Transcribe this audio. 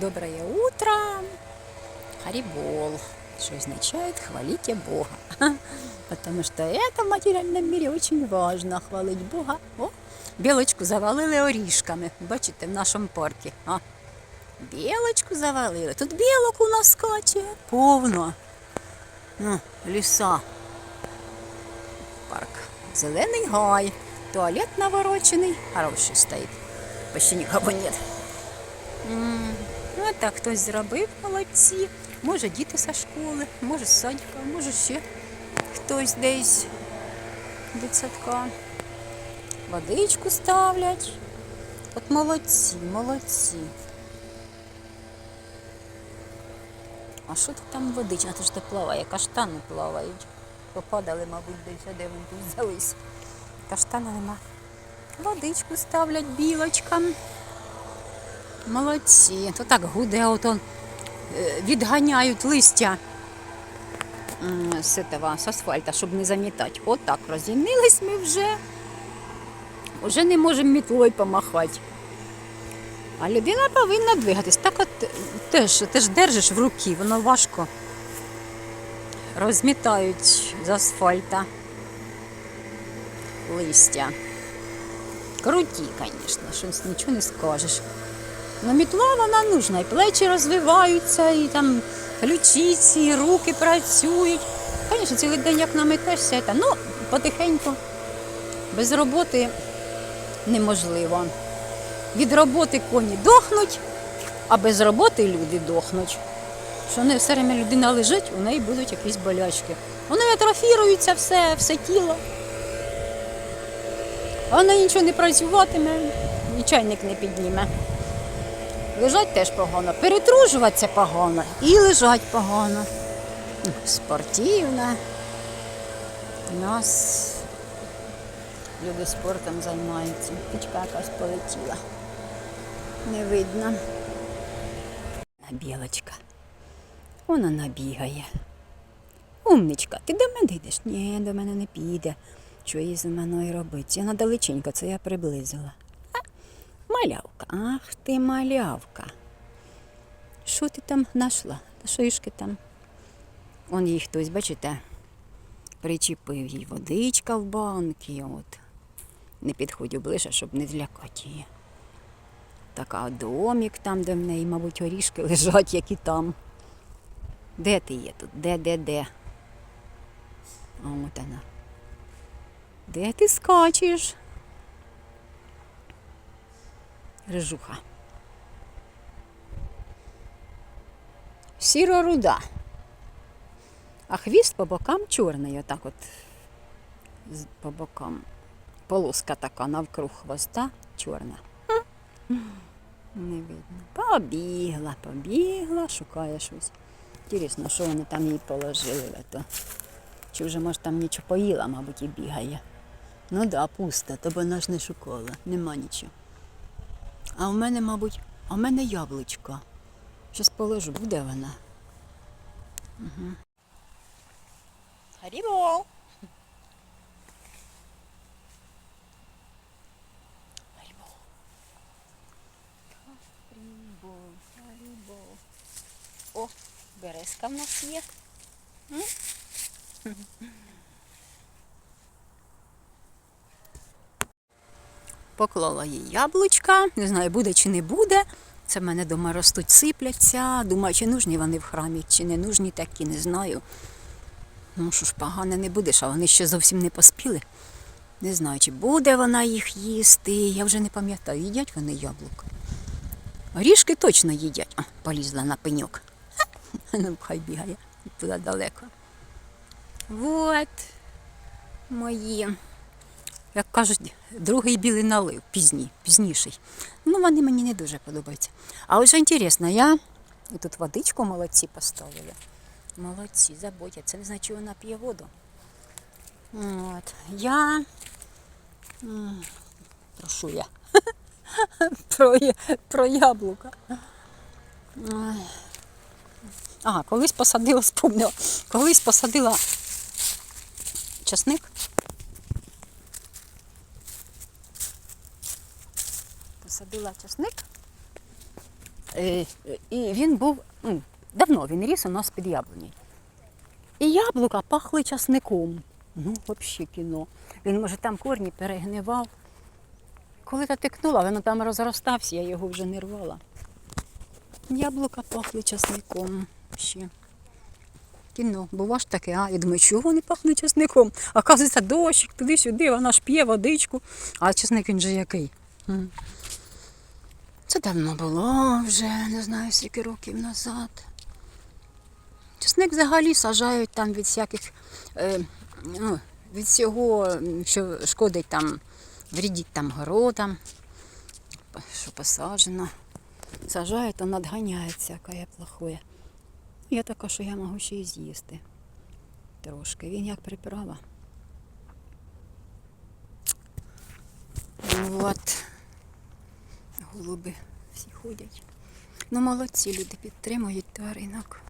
Доброе утро. Харибол. Что означает хвалите Бога. Потому что это в материальном мире очень важно хвалить Бога. О, білочку завалили орішками. Бачите, в нашому парку. А? Білочку завалили. Тут білок у нас скаче. Повно. Ну, ліса. Парк. Зелений гай. Туалет наворочений. Хороший стоїть. Почти нікого нет. Ну, а так хтось зробив, молодці. Може діти зі школи, може з садика, може ще хтось десь дитсадка. Водичку ставлять. От молодці, молодці. А що тут там водичка? Це ж то плаває, каштани плавають. Попадали, мабуть, десь, а де вони тут взялись. Каштана нема. Водичку ставлять білочкам. Молодці. То так гуде, ото е, відганяють листя з, этого, з асфальта, щоб не замітати. Отак розінились ми вже. Вже не можемо мітлою помахати. А людина повинна двигатись. Так от теж, теж держиш в руки, воно важко. Розмітають з асфальта листя. Круті, звісно, щось нічого не скажеш. Ну, мітла вона нужна, і плечі розвиваються, і там ключиці, і руки працюють. Звісно, цілий день як наметешся, ну, потихеньку. Без роботи неможливо. Від роботи коні дохнуть, а без роботи люди дохнуть. Що не все время людина лежить, у неї будуть якісь болячки. Вони атрофіруються все, все тіло. Вона нічого не працюватиме, і чайник не підніме. Лежать теж погано, перетружуватися погано і лежать погано. Спортивна. У нас люди спортом займаються. Птичка якась полетіла. Не видно. Білочка. Вона набігає. Умничка, ти до мене йдеш? Ні, до мене не піде. Що їй за мною робить? Я надалеченько, це я приблизила. Малявка, ах ти малявка. Що ти там знайшла? Шишки там. Он їй хтось, бачите, причепив їй водичка в банки. От. Не підходю ближче, щоб не злякати її. Така домик там, де в неї, мабуть, орішки лежать, які там. Де ти є тут? Де, де, де? От вона. Де ти скачеш? Рижуха. Сіро руда. А хвіст по бокам чорний, отак от по бокам. Полоска така навкруг хвоста чорна. Не видно. Побігла, побігла, шукає щось. Інтересно, що вони там їй положили. в ето. Чи вже, може, там нічого поїла, мабуть, і бігає. Ну да, пусто, то вона ж не шукала, нема нічого. А в мене, мабуть, а в мене яблучко. Щас положу, буде вона. Угу. Харібол. О, березка в нас є. Поклала їй яблучка, не знаю, буде чи не буде. Це в мене вдома ростуть, сипляться. Думаю, чи нужні вони в храмі, чи не нужні такі, не знаю. Ну що ж, погане не будеш, а вони ще зовсім не поспіли. Не знаю, чи буде вона їх їсти. Я вже не пам'ятаю, їдять вони яблука. Горішки точно їдять. А, полізла на пеньок. Ну, хай бігає туди далеко. Вот мої, як кажуть, другий білий налив, пізній, пізніший. Ну, вони мені не дуже подобаються. А вже інтересно, я тут водичку молодці поставили. Молодці, заботяться. Не значить, що вона п'є воду. От. Я прошу я. про, про яблука. Ага, колись посадила, спомнила, колись посадила часник. Посадила часник Е, І він був, ну, давно він ріс у нас під яблунею. І яблука пахли часником. Ну, взагалі кіно. Він, може, там корні перегнивав. Коли та тикнула, воно там розростався, я його вже не рвала. Яблука пахли часником ще. Кіно, бува ж таке, а? Я думаю, чого вони пахнуть часником? А дощик туди-сюди, вона ж п'є водичку. А часник він же який? Це давно було вже, не знаю, скільки років назад. Часник взагалі сажають там від всяких, е, ну, від всього, що шкодить там, вредить там городам, що посаджено. Сажають, а надганяють всяке плохое. Я така, що я можу ще й з'їсти. Трошки. Він як приправа. От. Голуби всі ходять. Ну, молодці люди підтримують тваринок.